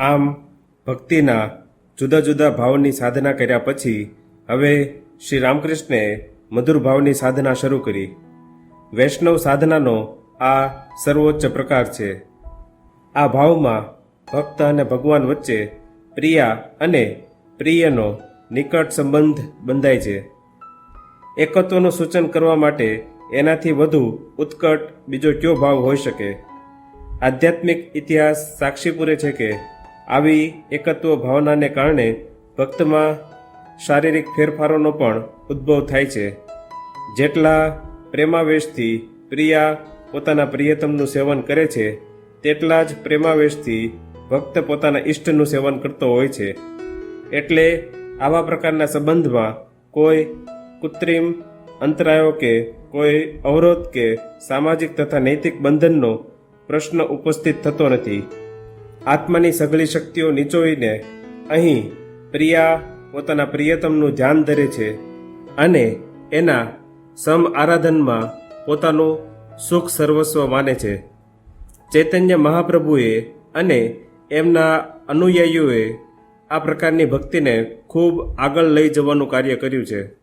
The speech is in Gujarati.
આમ ભક્તિના જુદા જુદા ભાવની સાધના કર્યા પછી હવે શ્રી રામકૃષ્ણે મધુર ભાવની સાધના શરૂ કરી. વૈષ્ણવ સાધનાનો આ સર્વોચ્ચ પ્રકાર છે. આ ભાવમાં ભક્ત અને ભગવાન વચ્ચે પ્રિયા અને પ્રિયનો નિકટ સંબંધ બંધાય છે. એકત્વનું સૂચન કરવા માટે એનાથી વધુ ઉત્કટ બીજો કયો ભાવ હોઈ શકે? આધ્યાત્મિક ઇતિહાસ સાક્ષી પૂરે છે કે આવી એકત્વ ભાવનાને કારણે ભક્તમાં શારીરિક ફેરફારોનો પણ ઉદ્ભવ થાય છે. જેટલા પ્રેમાવેશથી પ્રિયા પોતાના પ્રિયતમનું સેવન કરે છે, તેટલા જ પ્રેમાવેશથી ભક્ત પોતાના ઈષ્ટનું સેવન કરતો હોય છે. એટલે આવા પ્રકારના સંબંધમાં કોઈ કૃત્રિમ અંતરાયો કે કોઈ અવરોધ કે સામાજિક તથા નૈતિક બંધનનો પ્રશ્ન ઉપસ્થિત થતો નથી. આત્માની સઘળી શક્તિઓ નીચોવીને અહીં પ્રિયા પોતાના પ્રિયતમનું ધ્યાન ધરે છે અને એના સમ આરાધનમાં પોતાનું સુખ સર્વસ્વ માને છે. ચૈતન્ય મહાપ્રભુએ અને એમના અનુયાયીઓએ આ પ્રકારની ભક્તિને ખૂબ આગળ લઈ જવાનું કાર્ય કર્યું છે.